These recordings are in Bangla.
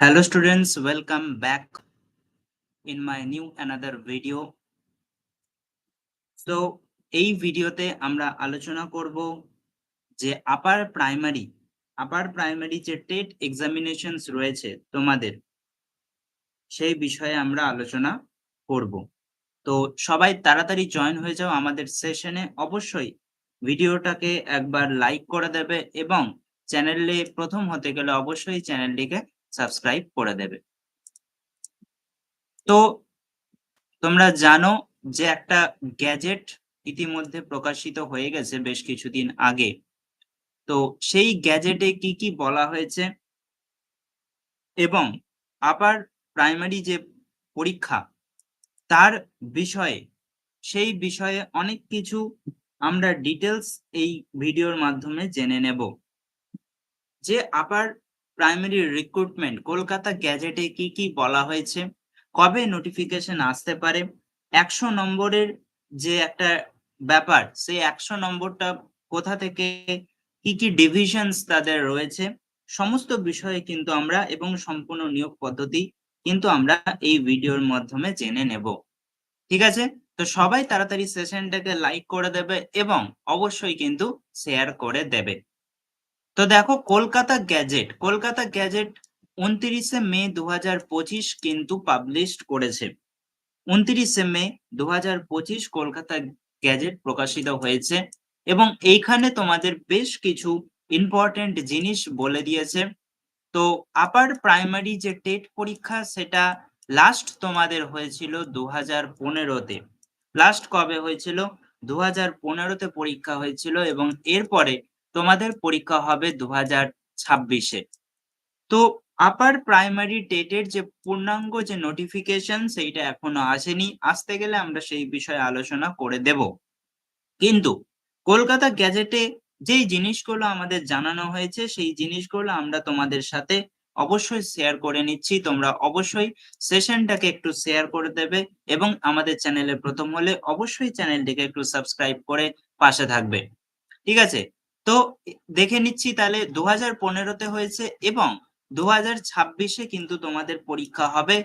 Hello students, welcome back in my new another video. So এই ভিডিওতে আমরা আলোচনা করব যে আপার প্রাইমারি আপার প্রাইমারি যে টেট এক্সামিনেশনস রয়েছে তোমাদের সেই বিষয়ে আমরা আলোচনা করব। তো সবাই তাড়াতাড়ি জয়েন হয়ে যাও আমাদের সেশনে অবশ্যই ভিডিওটাকে একবার লাইক করে দেবে এবং চ্যানেলে প্রথম হতে গেলে অবশ্যই চ্যানেলটিকে সাবস্ক্রাইব করে দেবে। তো তোমরা জানো যে একটা গ্যাজেট ইতিমধ্যে প্রকাশিত হয়ে গেছে বেশ কিছুদিন আগে। তো সেই গ্যাজেটে কি কি বলা হয়েছে? এবং আপার প্রাইমারি যে পরীক্ষা, তার বিষয়ে, সেই বিষয়ে অনেক কিছু আমরা ডিটেলস এই ভিডিওর মাধ্যমে জেনে নেব। যে আপার প্রাইমারি রিক্রুটমেন্ট কলকাতা গ্যাজেটে কি কি বলা হয়েছে? কবে নোটিফিকেশন আসতে পারে? একশো নম্বরের যে একটা ব্যাপার, সেই একশো নম্বরটা কোথা থেকে, কি কি ডিভিশনস তাদের রয়েছে, সমস্ত বিষয়ে কিন্তু আমরা এবং সম্পূর্ণ নিয়োগ পদ্ধতি কিন্তু আমরা এই ভিডিওর মাধ্যমে জেনে নেব। ঠিক আছে? তো সবাই তাড়াতাড়ি সেশনটাকে লাইক করে দেবে এবং অবশ্যই কিন্তু শেয়ার করে দেবে। তো দেখো কলকাতা গ্যাজেট কলকাতা গ্যাজেট উনত্রিশে মে দু পঁচিশ কিন্তু পাবলিশ করেছে। উনত্রিশে মে দু পঁচিশ কলকাতা গ্যাজেট প্রকাশিত হয়েছে এবং এইখানে তোমাদের বেশ কিছু ইম্পর্টেন্ট জিনিস বলে দিয়েছে। তো আপার প্রাইমারি যে টেট পরীক্ষা সেটা লাস্ট তোমাদের হয়েছিল দু হাজার পনেরোতে। লাস্ট কবে হয়েছিল? দু হাজার পনেরোতে পরীক্ষা হয়েছিল এবং এরপরে তোমাদের পরীক্ষা হবে দু হাজার ছাব্বিশে। তো আপার প্রাইমারি টেটের যে পূর্ণাঙ্গ যে নোটিফিকেশন সেইটা এখনও আসেনি। আসতে গেলে আমরা সেই বিষয়ে আলোচনা করে দেব। কিন্তু কলকাতা গ্যাজেটে যেই জিনিসগুলো আমাদের জানানো হয়েছে, সেই জিনিসগুলো আমরা তোমাদের সাথে অবশ্যই শেয়ার করে নিচ্ছি। তোমরা অবশ্যই সেশনটাকে একটু শেয়ার করে দেবে এবং আমাদের চ্যানেলে প্রথম হলে অবশ্যই চ্যানেলটিকে একটু সাবস্ক্রাইব করে পাশে থাকবে। ঠিক আছে? তো দেখে নিচ্ছি তাহলে দু হাজার পনেরোতে হয়েছে এবং দু হাজার ছাব্বিশে কিন্তু তোমাদের পরীক্ষা হবে।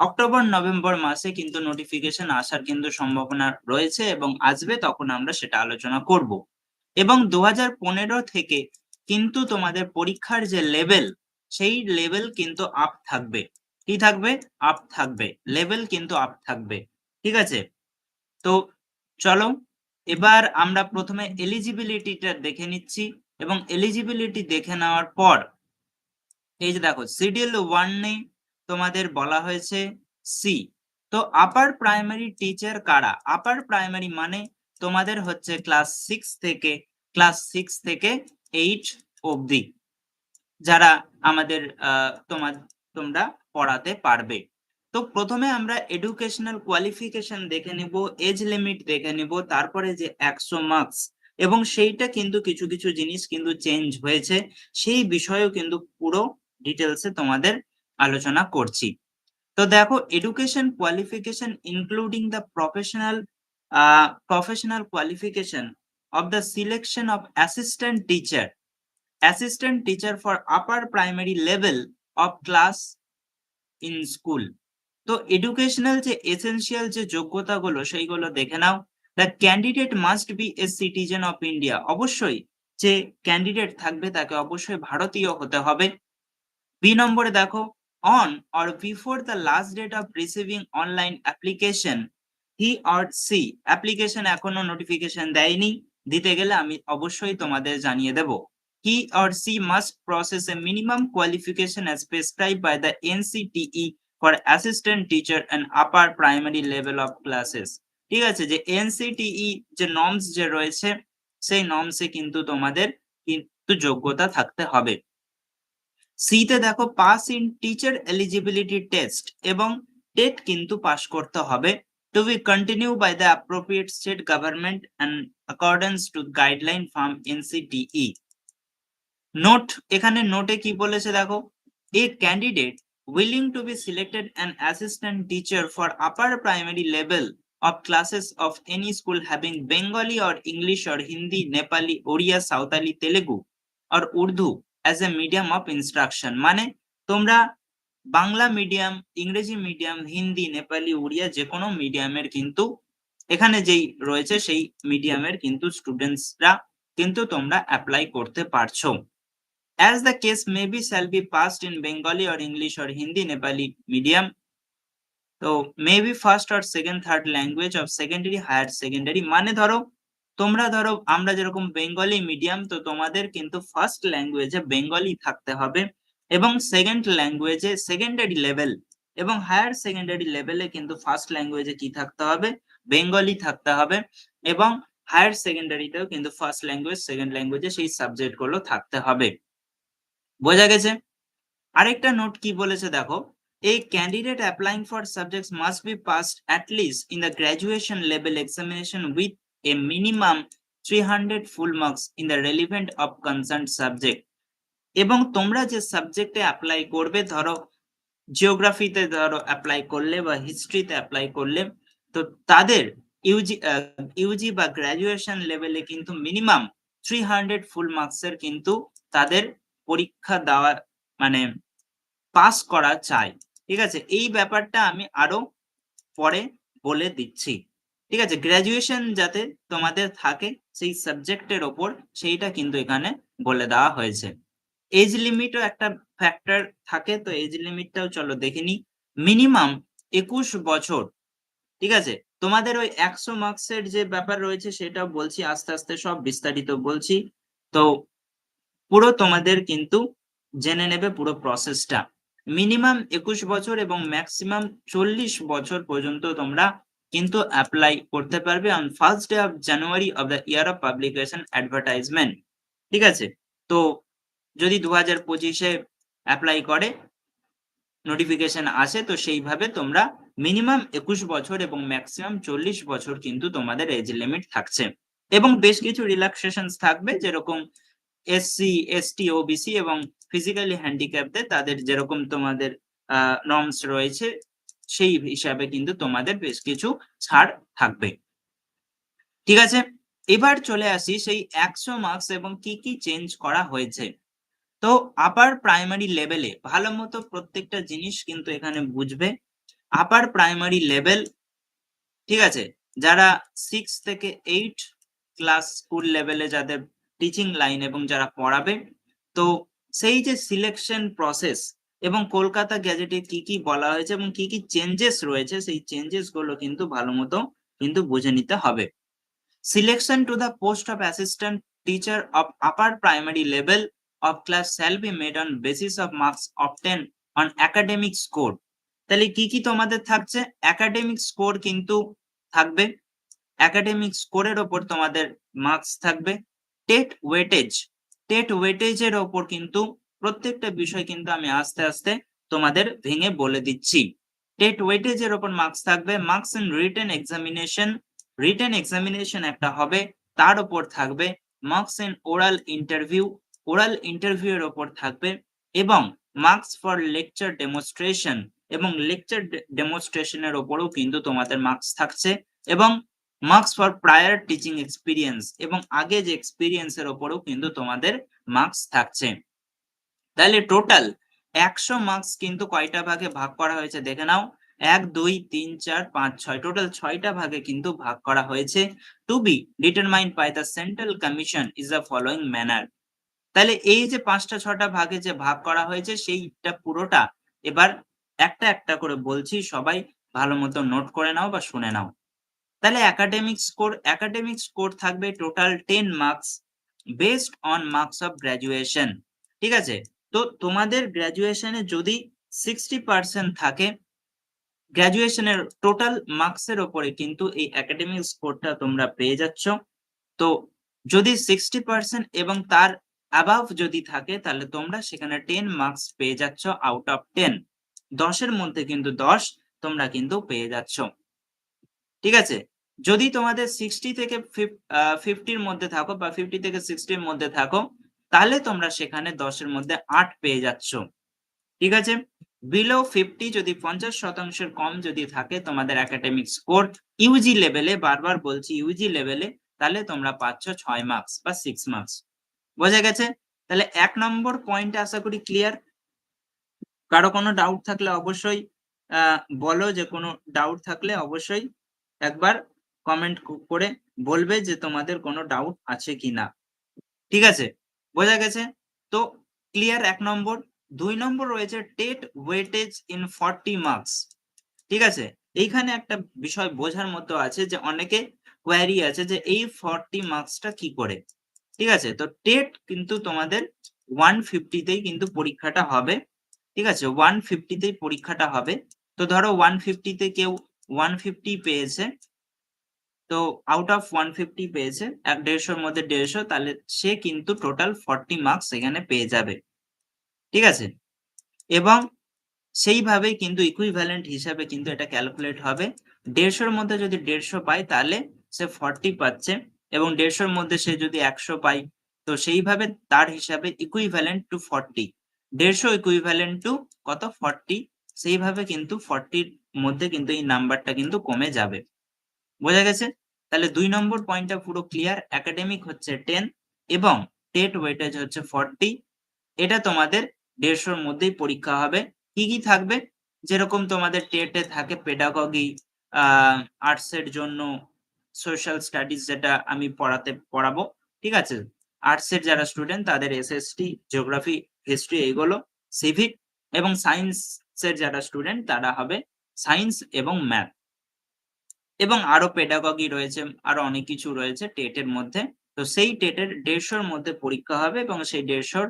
অক্টোবর, নভেম্বর মাসে কিন্তু নোটিফিকেশন আসার কিন্তু সম্ভাবনা রয়েছে এবং আসবে তখন আমরা সেটা আলোচনা করব। এবং দু পনেরো থেকে কিন্তু তোমাদের পরীক্ষার যে লেভেল সেই লেভেল কিন্তু আপ থাকবে। কি থাকবে? আপ থাকবে। লেভেল কিন্তু আপ থাকবে। ঠিক আছে? তো চলো এবার আমরা প্রথমে এলিজিবিলিটিটা দেখে নিচ্ছি এবং এলিজিবিলিটি দেখে নেওয়ার পর, এই যে দেখো সিডিউল ওয়ানে তোমাদের বলা হয়েছে সি তো আপার প্রাইমারি টিচার কারা? আপার প্রাইমারি মানে তোমাদের হচ্ছে ক্লাস সিক্স থেকে ক্লাস সিক্স থেকে এইট অবধি, যারা আমাদের তোমার, তোমরা পড়াতে পারবে। তো প্রথমে আমরা এডুকেশনাল কোয়ালিফিকেশন দেখে নিব এজ লিমিট দেখে নিব, তারপরে যে একশো মার্কস এবং সেইটা কিন্তু কিছু কিছু জিনিস কিন্তু চেঞ্জ হয়েছে। সেই বিষয়েও কিন্তু পুরো ডিটেলসে তোমাদের আলোচনা করছি। তো দেখো education qualification including the professional professional qualification of the selection of assistant teacher assistant teacher for upper primary level of class in school তো এডুকেশনাল যে এসেনশিয়াল যে যোগ্যতাগুলো সেইগুলো দেখে নাও। The candidate must be a citizen of India অবশ্যই যে ক্যান্ডিডেট থাকবে তাকে অবশ্যই ভারতীয় হতে হবে। বি নম্বরে দেখো on or before the last date of receiving online application he or she application এখনও নোটিফিকেশন দেয়নি। দিতে গেলে আমি অবশ্যই তোমাদের জানিয়ে দেব। He or she must possess a minimum qualification as prescribe by the NCTE for assistant teacher and upper primary level of classes ঠিক আছে? যে এনসিটিই যে নর্মস যে রয়েছে, সেই নর্মসে কিন্তু তোমাদের কিন্তু যোগ্যতা থাকতে হবে। সিতে দেখো pass in teacher eligibility test এবং টেট কিন্তু পাস করতে হবে। To be continue by the appropriate state government and accordance to guideline from NCTE note এখানে নোটে কি বলেছে দেখো? A candidate willing to be selected an assistant teacher for upper primary level of classes of any school having Bengali or English or Hindi, Nepali, Oriya, Sautali, Telugu or Urdu as a medium of instruction মানে তোমরা বাংলা মিডিয়াম ইংরেজি মিডিয়াম হিন্দি নেপালি উড়িয়া যে কোনো মিডিয়ামের কিন্তু এখানে যেই রয়েছে সেই মিডিয়ামের কিন্তু স্টুডেন্টসরা কিন্তু তোমরা অ্যাপ্লাই করতে পারছ as the case maybe shall be passed in bengali or english or hindi, nepali medium. তো maybe first R second third language of secondary higher secondary মানে ধরো, তোমরা ধরো, আমরা যেরকম বেঙ্গলি মিডিয়াম তো তোমাদের কিন্তু ফার্স্ট ল্যাঙ্গুয়েজে বেঙ্গলি থাকতে হবে এবং সেকেন্ড ল্যাঙ্গুয়েজে সেকেন্ডারি লেভেল এবং হায়ার সেকেন্ডারি লেভেলে কিন্তু ফার্স্ট ল্যাঙ্গুয়েজে কি থাকতে হবে? বেঙ্গলি থাকতে হবে এবং হায়ার সেকেন্ডারিতেও কিন্তু ফার্স্ট ল্যাঙ্গুয়েজ সেকেন্ড ল্যাঙ্গুয়েজে সেই সাবজেক্টগুলো থাকতে হবে। বোঝা গেছে? আরেকটা নোট কি বলেছে দেখো এই candidate applying for subject must be passed at least in the graduation level examination with a minimum three hundred full marks in the relevant of concern subject এবং তোমরা যে সাবজেক্টে অ্যাপ্লাই করবে, ধরো জিওগ্রাফিতে ধরো অ্যাপ্লাই করলে বা হিস্ট্রিতে অ্যাপ্লাই করলে, তো তাদের ইউজি ইউজি বা গ্রাজুয়েশন লেভেলে কিন্তু মিনিমাম থ্রি হান্ড্রেড ফুল মার্কসের কিন্তু তাদের পরীক্ষা দেওয়ার মানে পাস করা চাই। ঠিক আছে? এই ব্যাপারটা আমি আরও পরে বলে দিচ্ছি। ঠিক আছে? গ্রাজুয়েশন যাতে তোমাদের থাকে, সেই সাবজেক্টের ওপর সেইটা কিন্তু এখানে বলে দেওয়া হয়েছে। এজ লিমিটও একটা ফ্যাক্টর থাকে, তো এজ লিমিটটাও চলো দেখে নি মিনিমাম একুশ বছর। ঠিক আছে? তোমাদের ওই একশো মার্কসের যে ব্যাপার রয়েছে, সেটাও বলছি, আস্তে আস্তে সব বিস্তারিত বলছি। তো পুরো তোমাদের কিন্তু জেনে নেবে পুরো প্রসেসটা মিনিমাম একুশ বছর এবং ম্যাক্সিমাম চল্লিশ বছর পর্যন্ত তোমরা কিন্তু অ্যাপ্লাই করতে পারবে on first day of January of the year of publication advertisement ঠিক আছে? তো যদি দু হাজার পঁচিশে অ্যাপ্লাই করে নোটিফিকেশন আসে, তো সেইভাবে তোমরা মিনিমাম একুশ বছর এবং ম্যাক্সিমাম চল্লিশ বছর কিন্তু তোমাদের এজ লিমিট থাকছে। এবং বেশ কিছু রিল্যাক্সেশন থাকবে, যেরকম এসসি এসটি ওবিসি এবং ফিজিক্যালি হ্যান্ডিক্যাপদের তাদের যেরকম তোমাদের নর্মস রয়েছে, সেই হিসাবে কিন্তু তোমাদের বেশ কিছু ছাড় থাকবে। ঠিক আছে? এবার চলে আসি সেই একশো মার্কস এবং কি কি চেঞ্জ করা হয়েছে। তো আপার প্রাইমারি লেভেলে ভালো মতো প্রত্যেকটা জিনিস কিন্তু এখানে বুঝবে। আপার প্রাইমারি লেভেল ঠিক আছে? যারা সিক্স থেকে এইট ক্লাস স্কুল লেভেলে যাদের টিচিং লাইন এবং যারা পড়াবে, তো সেই যে সিলেকশন প্রসেস এবং কলকাতা গ্যাজেটে কি কি বলা হয়েছে এবং কি কি চেঞ্জেস রয়েছে, সেই চেঞ্জেসগুলো কিন্তু ভালো মতো কিন্তু বুঝে নিতে হবে। Selection to the post of assistant teacher of upper primary level of class shall be made on basis of marks obtain on academic score তাহলে কি কি তোমাদের থাকছে? একাডেমিক স্কোর কিন্তু থাকবে। একাডেমিক স্কোরের ওপর তোমাদের মার্কস থাকবে। টেট ওয়েটেজ টেট ওয়েটেজের ওপর কিন্তু প্রত্যেকটা বিষয় কিন্তু আমি আস্তে আস্তে তোমাদের ভেঙে বলে দিচ্ছি। টেট ওয়েটেজের ওপর মার্কস থাকবে marks in written examination written examination একটা হবে, তার উপর থাকবে marks in oral interview oral interview এর ওপর থাকবে এবং মার্কস ফর লেকচার ডেমনস্ট্রেশন এবং লেকচার ডেমনস্ট্রেশনের ওপরও কিন্তু তোমাদের মার্কস থাকছে এবং marks for prior teaching experience এবং আগে যে এক্সপিরিয়েন্সের ওপরও কিন্তু তোমাদের মার্কস থাকছে। তাহলে টোটাল একশো মার্কস কিন্তু কয়টা ভাগে ভাগ করা হয়েছে দেখে নাও। এক, দুই, তিন, চার, পাঁচ, ছয়। টোটাল ছয়টা ভাগে কিন্তু ভাগ করা হয়েছে। To be determined by the central commission is the following manner তাহলে এই যে পাঁচটা ছটা ভাগে যে ভাগ করা হয়েছে সেইটা পুরোটা এবার একটা একটা করে বলছি। সবাই ভালো মতো নোট করে নাও বা শুনে নাও। তাহলে একাডেমিক স্কোর একাডেমিক স্কোর থাকবে total ten marks based on marks of graduation ঠিক আছে? তো তোমাদের গ্রাজুয়েশনে যদি সিক্সটি পার্সেন্ট থাকে গ্রাজুয়েশনের টোটাল মার্কসের ওপরে কিন্তু এই একাডেমিক স্কোরটা তোমরা পেয়ে যাচ্ছ। তো যদি সিক্সটি পার্সেন্ট এবং তার অ্যাবাভ যদি থাকে, তাহলে তোমরা সেখানে টেন মার্কস পেয়ে যাচ্ছ আউট অফ টেন দশের মধ্যে কিন্তু দশ তোমরা কিন্তু পেয়ে যাচ্ছ। ঠিক আছে? যদি তোমাদের সিক্সটি থেকে ফিফটির মধ্যে থাকো বা ফিফটি থেকে সিক্সটির মধ্যে থাকো, তাহলে তোমরা সেখানে দশের মধ্যে আট পেয়ে যাচ্ছ। ঠিক আছে? বিলো ফিফটি যদি পঞ্চাশ শতাংশের কম যদি থাকে তোমাদের একাডেমিক স্কোর ইউজি লেভেলে বারবার বলছি ইউজি লেভেলে তাহলে তোমরা পাচ্ছ ছয় মার্কস বা সিক্স মার্কস বোঝা গেছে? তাহলে এক নম্বর পয়েন্ট আশা করি ক্লিয়ার কারও কোনো ডাউট থাকলে অবশ্যই বলো যে কোনো ডাউট থাকলে অবশ্যই একবার কমেন্ট করে বলবে যে তোমাদের কোনো ডাউট আছে কি না ঠিক আছে? বোঝা গেছে? তো ক্লিয়ার এক নম্বর। দুই নম্বর রয়েছে TET weightage in forty marks ঠিক আছে? এইখানে একটা বিষয় বোঝার মতো আছে যে অনেকে কোয়ারি আছে যে এই ফর্টি মার্কসটা কি করে। ঠিক আছে? তো টেট কিন্তু তোমাদের ওয়ান ফিফটিতেই কিন্তু পরীক্ষাটা হবে। ঠিক আছে? ওয়ান ফিফটিতেই পরীক্ষাটা হবে। তো ধরো ওয়ান ফিফটিতে কেউ ওয়ান ফিফটি পেয়েছে। তো আউট অফ ওয়ান ফিফটি পেয়েছে, এক দেড়শোর মধ্যে দেড়শো, তাহলে সে কিন্তু টোটাল ফর্টি মার্কস এখানে পেয়ে যাবে। ঠিক আছে? এবং সেইভাবেই কিন্তু ইকুইভ্যালেন্ট হিসাবে কিন্তু এটা ক্যালকুলেট হবে। দেড়শোর মধ্যে যদি দেড়শো পায় তাহলে সে ফর্টি পাচ্ছে এবং দেড়শোর মধ্যে সে যদি একশো পায় তো সেইভাবে তার হিসাবে ইকুইভ্যালেন্ট টু ফর্টি দেড়শো ইকুইভ্যালেন্ট টু কত? ফর্টি সেইভাবে কিন্তু ফর্টির মধ্যে কিন্তু এই নাম্বারটা কিন্তু কমে যাবে। বোঝা গেছে? তাহলে দুই নম্বর পয়েন্টটা পুরো ক্লিয়ার একাডেমিক হচ্ছে টেন এবং টেট ওয়েটেজ হচ্ছে ফর্টি এটা তোমাদের দেড়শোর মধ্যেই পরীক্ষা হবে। কি কি থাকবে? যেরকম তোমাদের টেটে থাকে পেডাগগি আহ আর্টস এর জন্য সোশ্যাল স্টাডিজ যেটা আমি পড়াতে, পড়াবো, ঠিক আছে? আর্টস এর যারা স্টুডেন্ট তাদের এসএসটি জিওগ্রাফি হিস্ট্রি এইগুলো সিভিক এবং সায়েন্স এর যারা স্টুডেন্ট তারা হবে সায়েন্স এবং ম্যাথ এবং আরও পেডাগগি রয়েছে, আরও অনেক কিছু রয়েছে টেটের মধ্যে। তো সেই টেটের দেড়শোর মধ্যে পরীক্ষা হবে এবং সেই দেড়শোর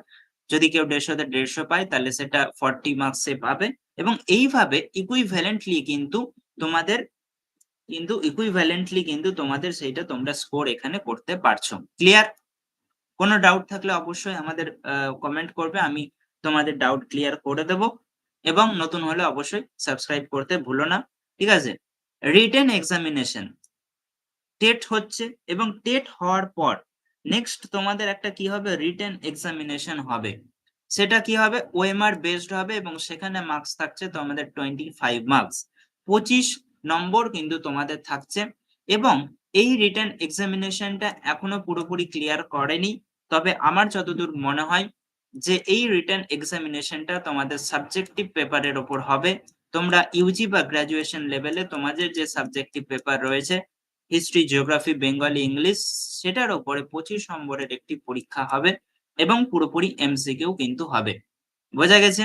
যদি কেউ দেড়শোতে দেড়শো পায়, তাহলে সেটা ফর্টি মার্কসে পাবে। এবং এইভাবে ইকুইভ্যালেন্টলি কিন্তু তোমাদের, কিন্তু ইকুইভ্যালেন্টলি কিন্তু তোমাদের সেইটা তোমরা স্কোর এখানে করতে পারছ। ক্লিয়ার কোনো ডাউট থাকলে অবশ্যই আমাদের কমেন্ট করবে, আমি তোমাদের ডাউট ক্লিয়ার করে দেব। এবং নতুন হলে অবশ্যই সাবস্ক্রাইব করতে ভুলো না। ঠিক আছে? রিটেন এক্সামিনেশন টেট হচ্ছে এবং টেট হওয়ার পর নেক্সট তোমাদের একটা কি হবে? রিটেন এক্সামিনেশন হবে। সেটা কি হবে? ওএমআর বেসড হবে এবং সেখানে মার্কস থাকছে তোমাদের টোয়েন্টি ফাইভ মার্কস পঁচিশ নম্বর কিন্তু তোমাদের থাকছে এবং এই রিটার্ন এক্সামিনেশনটা এখনও পুরোপুরি ক্লিয়ার করেনি। তবে আমার যতদূর মনে হয় যে এই রিটার্ন এক্সামিনেশনটা তোমাদের সাবজেক্টিভ পেপারের ওপর হবে। তোমরা ইউজি বা গ্রাজুয়েশন লেভেলে তোমাদের যে সাবজেক্টিভ পেপার রয়েছে হিস্ট্রি জিওগ্রাফি বেঙ্গলি ইংলিশ সেটার ওপরে পঁচিশ নম্বরের একটি পরীক্ষা হবে এবং পুরোপুরি এমসিকিউ কিন্তু হবে। বোঝা গেছে?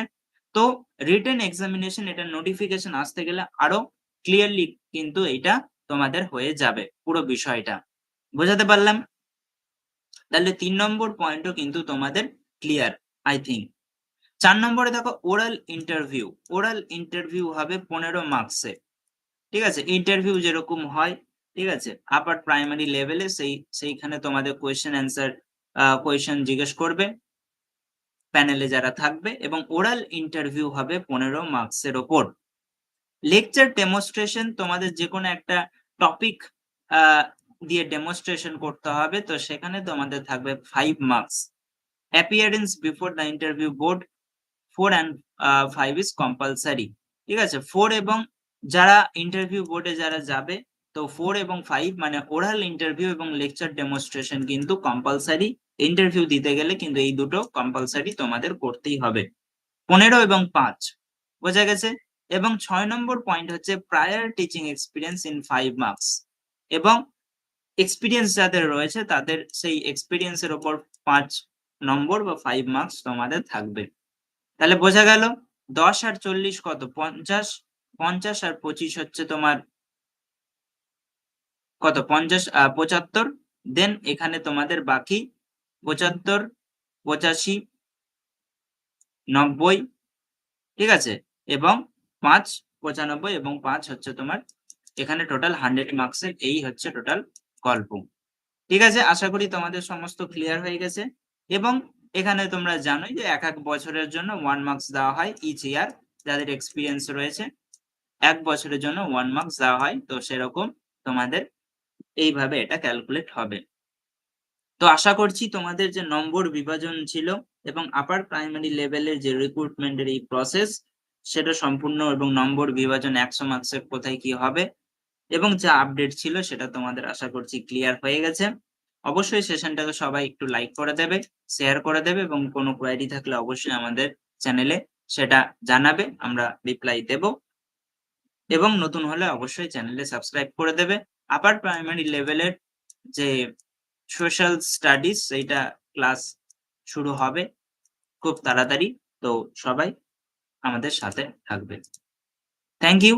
তো রিটেন এক্সামিনেশন এটা নোটিফিকেশন আসতে গেলে আরও ক্লিয়ারলি কিন্তু এটা তোমাদের হয়ে যাবে পুরো বিষয়টা। বোঝাতে পারলাম? তাহলে তিন নম্বর পয়েন্টও কিন্তু তোমাদের ক্লিয়ার আই থিঙ্ক চার নম্বরে দেখো ওরাল ইন্টারভিউ ওরাল ইন্টারভিউ হবে পনেরো মার্কসে ঠিক আছে? ইন্টারভিউ যেরকম হয়, ঠিক আছে? আপার প্রাইমারি লেভেলে সেই, সেইখানে তোমাদের কোয়েশ্চেন অ্যান্সার কোয়েশ্চেন জিজ্ঞেস করবে। প্যানেলে যারা থাকবে এবং ওরাল ইন্টারভিউ হবে পনেরো মার্কসের ওপর। লেকচার ডেমনস্ট্রেশন তোমাদের যে কোনো একটা টপিক দিয়ে ডেমনস্ট্রেশন করতে হবে, তো সেখানে তোমাদের থাকবে five marks appearance before the interview board four and five is compulsory ঠিক আছে? ফোর এবং যারা ইন্টারভিউ বোর্ডে যারা যাবে, তো ফোর এবং ফাইভ মানে ওরাল ইন্টারভিউ এবং লেকচার ডেমনস্ট্রেশন কিন্তু কম্পালসারি ইন্টারভিউ দিতে গেলে কিন্তু এই দুটো কম্পালসারি তোমাদের করতেই হবে। পনেরো এবং পাঁচ, বোঝা গেছে? এবং ছয় নম্বর পয়েন্ট হচ্ছে prior teaching experience in five marks এবং এক্সপিরিয়েন্স যাদের রয়েছে তাদের সেই এক্সপিরিয়েন্সের ওপর পাঁচ নম্বর বা ফাইভ মার্কস তোমাদের থাকবে। তাহলে বোঝা গেল দশ আর চল্লিশ কত? পঞ্চাশ? পঞ্চাশ আর পঁচিশ হচ্ছে তোমার কত? পঞ্চাশ পঁচাত্তর। দেন এখানে তোমাদের বাকি পঁচাত্তর, পঁচাশি, নব্বই, ঠিক আছে? এবং পাঁচ, পঁচানব্বই এবং পাঁচ হচ্ছে তোমার এখানে টোটাল হান্ড্রেড মার্কসের এই হচ্ছে টোটাল গল্প। ঠিক আছে? আশা করি তোমাদের সমস্ত ক্লিয়ার হয়ে গেছে। এবং এখানে তোমরা জানোই যে এক এক বছরের জন্য ওয়ান মার্কস দেওয়া হয় ইচ ইয়ার যাদের এক্সপিরিয়েন্স রয়েছে। এক বছরের জন্য ওয়ান মার্কস দেওয়া হয়, তো সেরকম তোমাদের এইভাবে এটা ক্যালকুলেট হবে। তো আশা করছি তোমাদের যে নম্বর বিভাজন ছিল এবং আপার প্রাইমারি লেভেলের যে রিক্রুটমেন্টের এই প্রসেস সেটা সম্পূর্ণ এবং নম্বর বিভাজন একশো মার্কসের কোথায় কি হবে এবং যা আপডেট ছিল সেটা তোমাদের আশা করছি ক্লিয়ার হয়ে গেছে। অবশ্যই সেশনটাকে সবাই একটু লাইক করে দেবে শেয়ার করে দেবে এবং কোনো কোয়ারি থাকলে অবশ্যই আমাদের চ্যানেলে সেটা জানাবে, আমরা রিপ্লাই দেব এবং নতুন হলে অবশ্যই চ্যানেলে সাবস্ক্রাইব করে দেবে। আপার প্রাইমারি লেভেলের যে সোশ্যাল স্টাডিজ সেইটা ক্লাস শুরু হবে খুব তাড়াতাড়ি। তো সবাই আমাদের সাথে থাকবে। Thank you